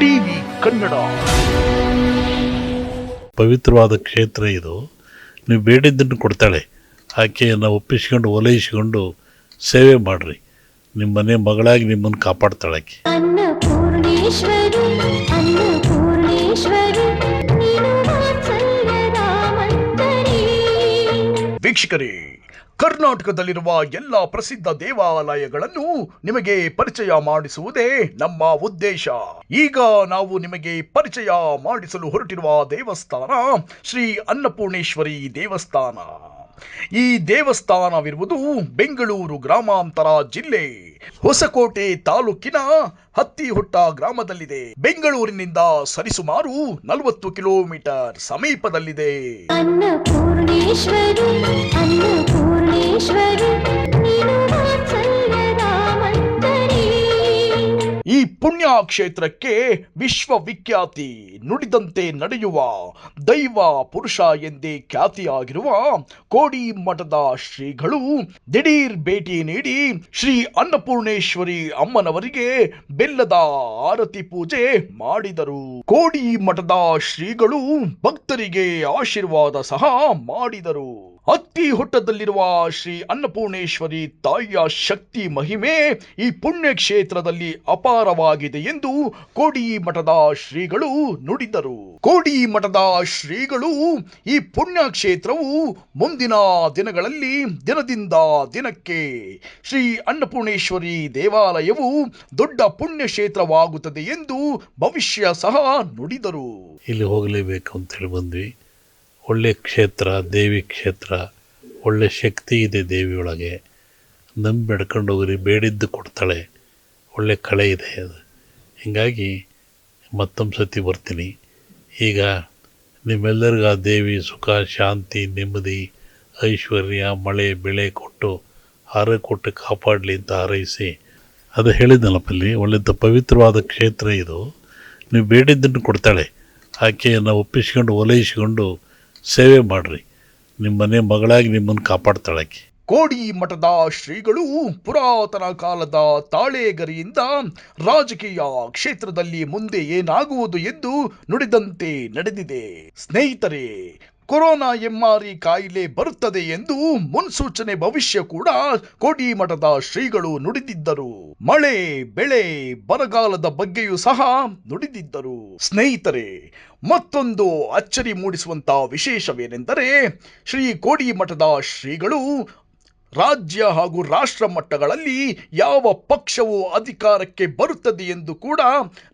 TV Kannada. ಪವಿತ್ರವಾದ ಕ್ಷೇತ್ರ ಇದು. ನೀವು ಬೇಡಿದ್ದನ್ನು ಕೊಡ್ತಾಳೆ. ಆಕೆಯನ್ನು ಒಪ್ಪಿಸ್ಕೊಂಡು ಒಲೈಸ್ಕೊಂಡು ಸೇವೆ ಮಾಡಿರಿ. ನಿಮ್ಮ ಮನೆ ಮಗಳಾಗಿ ನಿಮ್ಮನ್ನು ಕಾಪಾಡ್ತಾಳೆ ಆಕೆ. ಅನ್ನಪೂರ್ಣೇಶ್ವರಿ ಅನ್ನಪೂರ್ಣೇಶ್ವರಿ ನೀನು ವಾತ್ಸಲ್ಯದ ಮಂತರಿ ವೀಕ್ಷಕರೇ ಕರ್ನಾಟಕದಲ್ಲಿರುವ ಎಲ್ಲ ಪ್ರಸಿದ್ಧ ದೇವಾಲಯಗಳನ್ನು ನಿಮಗೆ ಪರಿಚಯ ಮಾಡಿಸುವುದೇ ನಮ್ಮ ಉದ್ದೇಶ. ಈಗ ನಾವು ನಿಮಗೆ ಪರಿಚಯ ಮಾಡಿಸಲು ಹೊರಟಿರುವ ದೇವಸ್ಥಾನ ಶ್ರೀ ಅನ್ನಪೂರ್ಣೇಶ್ವರಿ ದೇವಸ್ಥಾನ. ಈ ದೇವಸ್ಥಾನವಿರುವುದು ಬೆಂಗಳೂರು ಗ್ರಾಮಾಂತರ ಜಿಲ್ಲೆ ಹೊಸಕೋಟೆ ತಾಲೂಕಿನ ಹತ್ತಿಹುಟ್ಟ ಗ್ರಾಮದಲ್ಲಿದೆ. ಬೆಂಗಳೂರಿನಿಂದ ಸರಿಸುಮಾರು ನಲವತ್ತು ಕಿಲೋಮೀಟರ್ ಸಮೀಪದಲ್ಲಿದೆ. ಈ ಪುಣ್ಯ ಕ್ಷೇತ್ರಕ್ಕೆ ವಿಶ್ವವಿಖ್ಯಾತಿ ನುಡಿದಂತೆ ನಡೆಯುವ ದೈವ ಪುರುಷ ಎಂದೇ ಖ್ಯಾತಿಯಾಗಿರುವ ಕೋಡಿ ಮಠದ ಶ್ರೀಗಳು ದಿಢೀರ್ ಭೇಟಿ ನೀಡಿ ಶ್ರೀ ಅನ್ನಪೂರ್ಣೇಶ್ವರಿ ಅಮ್ಮನವರಿಗೆ ಬೆಲ್ಲದ ಆರತಿ ಪೂಜೆ ಮಾಡಿದರು. ಕೋಡಿ ಮಠದ ಶ್ರೀಗಳು ಭಕ್ತರಿಗೆ ಆಶೀರ್ವಾದ ಸಹ ಮಾಡಿದರು. ಅತ್ತಿ ಹುಟ್ಟದಲ್ಲಿರುವ ಶ್ರೀ ಅನ್ನಪೂರ್ಣೇಶ್ವರಿ ತಾಯಿಯ ಶಕ್ತಿ ಮಹಿಮೆ ಈ ಪುಣ್ಯ ಕ್ಷೇತ್ರದಲ್ಲಿ ಅಪಾರವಾಗಿದೆ ಎಂದು ಕೋಡಿ ಮಠದ ಶ್ರೀಗಳು ನುಡಿದರು. ಕೋಡಿ ಮಠದ ಶ್ರೀಗಳು ಈ ಪುಣ್ಯ ಕ್ಷೇತ್ರವು ಮುಂದಿನ ದಿನಗಳಲ್ಲಿ ದಿನದಿಂದ ದಿನಕ್ಕೆ ಶ್ರೀ ಅನ್ನಪೂರ್ಣೇಶ್ವರಿ ದೇವಾಲಯವು ದೊಡ್ಡ ಪುಣ್ಯ ಕ್ಷೇತ್ರವಾಗುತ್ತದೆ ಎಂದು ಭವಿಷ್ಯ ಸಹ ನುಡಿದರು. ಇಲ್ಲಿ ಹೋಗಲೇಬೇಕು ಅಂತ ಹೇಳಿ ಬಂದ್ವಿ. ಒಳ್ಳೆ ಕ್ಷೇತ್ರ, ದೇವಿ ಕ್ಷೇತ್ರ, ಒಳ್ಳೆ ಶಕ್ತಿ ಇದೆ ದೇವಿಯೊಳಗೆ. ನಂಬಿ ಬೆಡ್ಕೊಂಡು ಹೋಗ್ರಿ, ಬೇಡಿದ್ದು ಕೊಡ್ತಾಳೆ. ಒಳ್ಳೆ ಕಳೆ ಇದೆ ಅದು. ಹೀಗಾಗಿ ಮತ್ತೊಂದು ಸತಿ ಬರ್ತೀನಿ. ಈಗ ನಿಮ್ಮೆಲ್ಲರಿಗೂ ಆ ದೇವಿ ಸುಖ, ಶಾಂತಿ, ನೆಮ್ಮದಿ, ಐಶ್ವರ್ಯ, ಮಳೆ, ಬೆಳೆ ಕೊಟ್ಟು ಆರೋಗ್ಯ ಕೊಟ್ಟು ಕಾಪಾಡಲಿ ಅಂತ ಹಾರೈಸಿ. ಅದು ಹೇಳಿದ್ನಲ್ಲಪ್ಪಲ್ಲಿ ಒಳ್ಳೆದ ಪವಿತ್ರವಾದ ಕ್ಷೇತ್ರ ಇದು. ನೀವು ಬೇಡಿದ್ದನ್ನು ಕೊಡ್ತಾಳೆ. ಆಕೆಯನ್ನು ಒಪ್ಪಿಸ್ಕೊಂಡು ಓಲೈಸ್ಕೊಂಡು ಸೇವೆ ಮಾಡಿರಿ. ನಿಮ್ಮ ಮನೆ ಮಗಳಾಗಿ ನಿಮ್ಮನ್ನು ಕಾಪಾಡ್ತಾಳಕ್ಕೆ ಕೋಡಿ ಮಠದ ಶ್ರೀಗಳು ಪುರಾತನ ಕಾಲದ ತಾಳೆಗರಿಯಿಂದ ರಾಜಕೀಯ ಕ್ಷೇತ್ರದಲ್ಲಿ ಮುಂದೆ ಏನಾಗುವುದು ಎಂದು ನುಡಿದಂತೆ ನಡೆದಿದೆ. ಸ್ನೇಹಿತರೆ ಕೊರೋನಾ ಎಮ್ಮಾರಿ ಕಾಯಿಲೆ ಬರುತ್ತದೆ ಎಂದು ಮುನ್ಸೂಚನೆ ಭವಿಷ್ಯ ಕೂಡ ಕೋಡಿಮಠದ ಶ್ರೀಗಳು ನುಡಿದಿದ್ದರು. ಮಳೆ, ಬೆಳೆ, ಬರಗಾಲದ ಬಗ್ಗೆಯೂ ಸಹ ನುಡಿದಿದ್ದರು. ಸ್ನೇಹಿತರೆ, ಮತ್ತೊಂದು ಅಚ್ಚರಿ ಮೂಡಿಸುವಂತಹ ವಿಶೇಷವೇನೆಂದರೆ ಶ್ರೀ ಕೋಡಿಮಠದ ಶ್ರೀಗಳು ರಾಜ್ಯ ಹಾಗೂ ರಾಷ್ಟ್ರ ಮಟ್ಟಗಳಲ್ಲಿ ಯಾವ ಪಕ್ಷವು ಅಧಿಕಾರಕ್ಕೆ ಬರುತ್ತದೆ ಎಂದು ಕೂಡ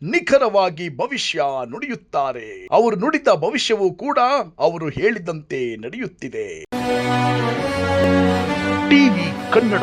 ನಿಖರವಾಗಿ ಭವಿಷ್ಯ ನುಡಿಯುತ್ತಾರೆ. ಅವರು ನುಡಿದ ಭವಿಷ್ಯವು ಕೂಡ ಅವರು ಹೇಳಿದಂತೆ ನಡೆಯುತ್ತಿದೆ. ಟಿವಿ ಕನ್ನಡ